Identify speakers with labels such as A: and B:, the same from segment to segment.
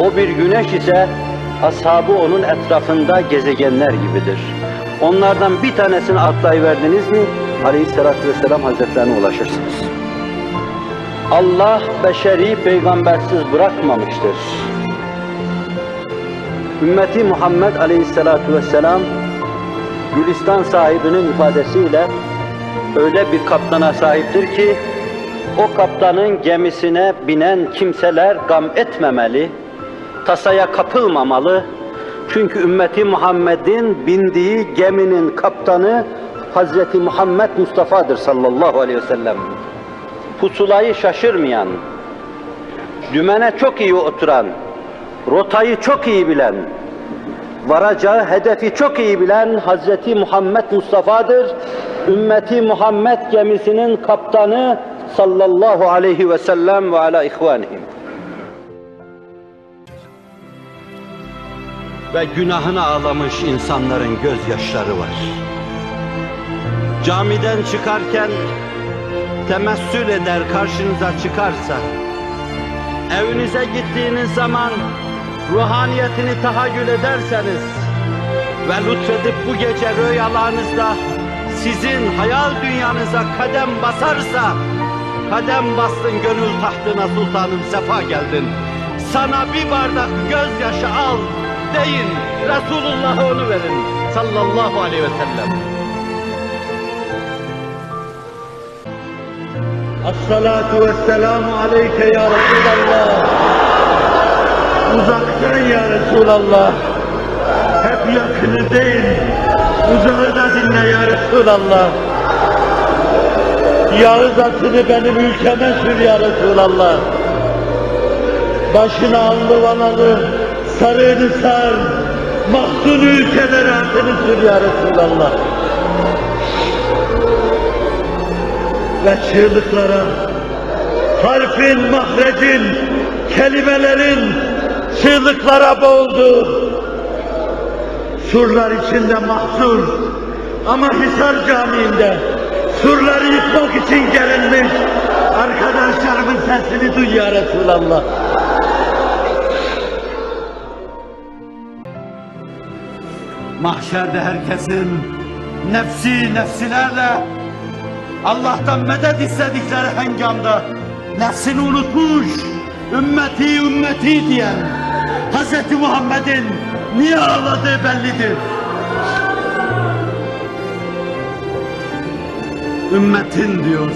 A: O bir güneş ise ashabı onun etrafında gezegenler gibidir. Onlardan bir tanesini atlayıverdiniz mi Aleyhisselatü Vesselam Hazretlerine ulaşırsınız. Allah beşeri peygambersiz bırakmamıştır. Ümmeti Muhammed Aleyhisselatü Vesselam Gülistan sahibinin ifadesiyle öyle bir kaptana sahiptir ki o kaptanın gemisine binen kimseler gam etmemeli, tasaya kapılmamalı. Çünkü ümmeti Muhammed'in bindiği geminin kaptanı Hazreti Muhammed Mustafa'dır sallallahu aleyhi ve sellem. Pusulayı şaşırmayan, dümene çok iyi oturan, rotayı çok iyi bilen, varacağı hedefi çok iyi bilen Hazreti Muhammed Mustafa'dır. Ümmeti Muhammed gemisinin kaptanı sallallahu aleyhi ve sellem ve ala ihvanihim. Ve günahına ağlamış insanların gözyaşları var. Camiden çıkarken temessül eder karşınıza çıkarsa, evinize gittiğiniz zaman ruhaniyetini tahayyül ederseniz ve lütfedip bu gece rüyalarınızda sizin hayal dünyanıza kadem basarsa, kadem bastın gönül tahtına sultanım sefa geldin. Sana bir bardak gözyaşı al deyin, Resulullah'a onu verin sallallahu aleyhi ve sellem.
B: Esselatu vesselamu aleyke ya Resulallah. Uzaktan ya Resulallah. Hep yakını değil, uzağı da dinle ya Resulallah. Yağız atını benim ülkeme sür ya Resulallah. Başına allı vanalı, sarığını sar, mahzun ülkelere atını sür ya Resulallah. ve çığlıklara, harfin, mahrecin, kelimelerin çığlıklara boğuldu. Surlar içinde mahsur ama Hisar Camii'nde surları yıkmak için gelinmiş arkadaşlarımın sesini duy ya Resulallah. Mahşerde herkesin nefsi nefsilerle Allah'tan medet istedikleri hengamda nefsini unutmuş, ümmeti ümmeti diyen Hz. Muhammed'in niye ağladığı bellidir. Ümmetin diyor.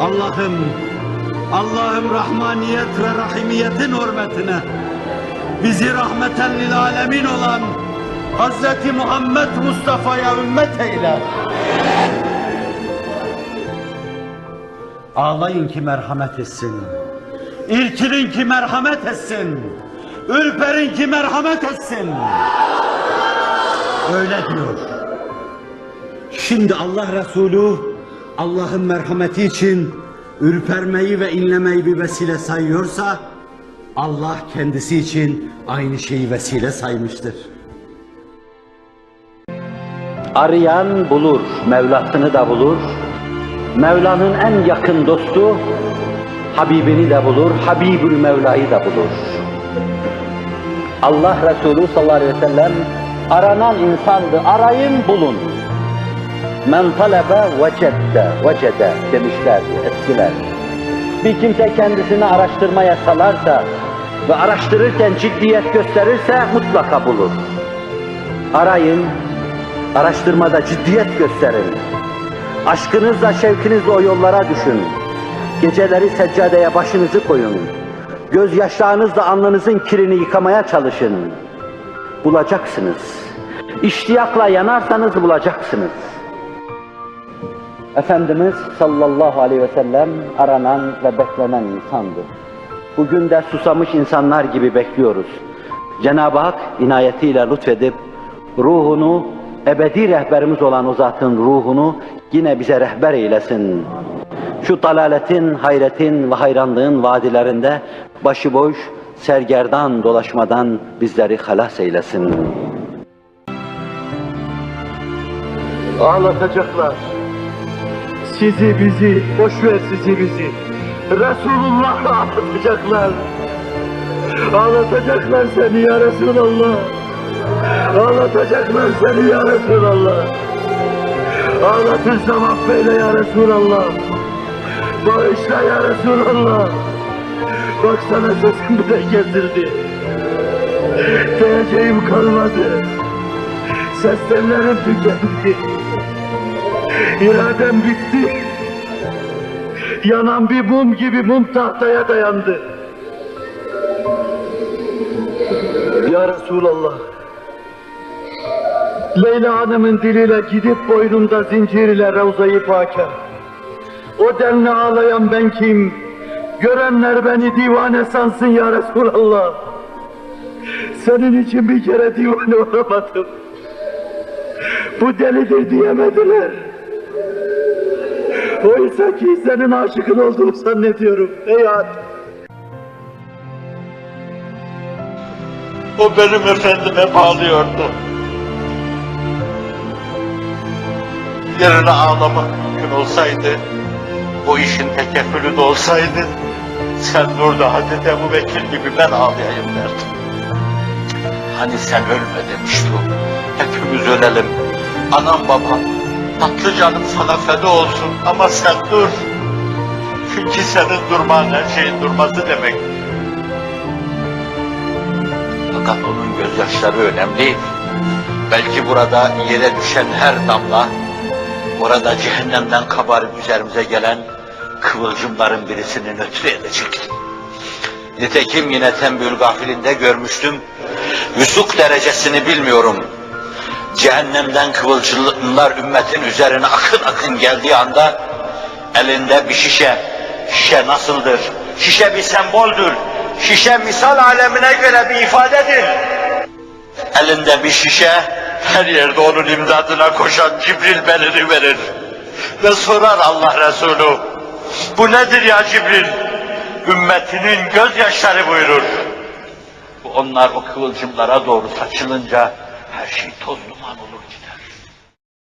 B: Allah'ım, Allah'ım rahmaniyet ve rahimiyetin hürmetine bizi rahmeten lil alemin olan Hz. Muhammed Mustafa'ya ümmet eyle. Ağlayın ki merhamet etsin. İrkilin ki merhamet etsin. Ürperin ki merhamet etsin. Öyle diyor. Şimdi Allah Resulü Allah'ın merhameti için ürpermeyi ve inlemeyi bir vesile sayıyorsa Allah kendisi için aynı şeyi vesile saymıştır.
A: Arayan bulur, Mevlasını da bulur. Mevla'nın en yakın dostu Habibini de bulur, Habibül Mevla'yı da bulur. Allah Resulü sallallahu aleyhi ve sellem aranan insandı, arayın bulun. Men talebe vecedde, vecede demişlerdi eskiler. Bir kimse kendisini araştırmaya salarsa ve araştırırken ciddiyet gösterirse mutlaka bulur. Arayın, araştırmada ciddiyet gösterin. Aşkınızla, şevkinizle o yollara düşün. Geceleri seccadeye başınızı koyun. Gözyaşlarınızla alnınızın kirini yıkamaya çalışın. Bulacaksınız. İştiyakla yanarsanız bulacaksınız. Efendimiz sallallahu aleyhi ve sellem aranan ve beklenen insandı. Bugün de susamış insanlar gibi bekliyoruz. Cenab-ı Hak inayetiyle lütfedip ruhunu, ebedi rehberimiz olan o zatın ruhunu yine bize rehber eylesin. Şu dalaletin, hayretin ve hayranlığın vadilerinde başıboş, sergerdan dolaşmadan bizleri halas eylesin.
B: Ağlatacaklar. Sizi bizi, boş ver sizi bizi. Resulullah'ı ağlatacaklar.
A: Ağlatacaklar seni ya Resulallah. Ağlatacaklar seni ya Resulallah. Ağlatırsam affeyle ya Resulallah. Bağışla ya Resulallah. Baksana sesim bile kesildi. Diyeceğim kalmadı. Ses tellerim tükendi. İradem bitti. Yanan bir mum gibi mum tahtaya dayandı. Ya Resulallah. Leyla Hanım'ın diliyle gidip boynunda zincir ile Ravza-i. O denli ağlayan ben kim? Görenler beni divane sansın ya Resulallah. Senin için bir kere divane olamadım. Bu delidir diyemediler. Oysa ki senin aşıkın olduğunu zannediyorum. Ey Ad.
C: O benim efendime bağlıyordu. Yerine ağlamak mümkün olsaydı, bu işin tekeffülü de olsaydı, sen burada Hazreti Ebu Bekir gibi ben ağlayayım derdim. Hani sen ölme demişti o. Hepimiz ölelim. Anam babam, tatlı canım sana feda olsun ama sen dur. Çünkü senin durman her şeyin durması demek. Fakat onun gözyaşları önemli. Belki burada yere düşen her damla, orada cehennemden kabarıp üzerimize gelen kıvılcımların birisini nötr edecek. Nitekim yine Tembül Gafilinde görmüştüm. Yusuk derecesini bilmiyorum. Cehennemden kıvılcımlar ümmetin üzerine akın akın geldiği anda elinde bir şişe. Şişe nasıldır? Şişe bir semboldür. Şişe misal alemine göre bir ifadedir. Elinde bir şişe, her yerde onun imdadına koşan Cibril belini verir. Ve sorar Allah Resulü, bu nedir ya Cibril? Ümmetinin gözyaşları buyurur. Bu Onlar o kıvılcımlara doğru saçılınca her şey toz duman olur.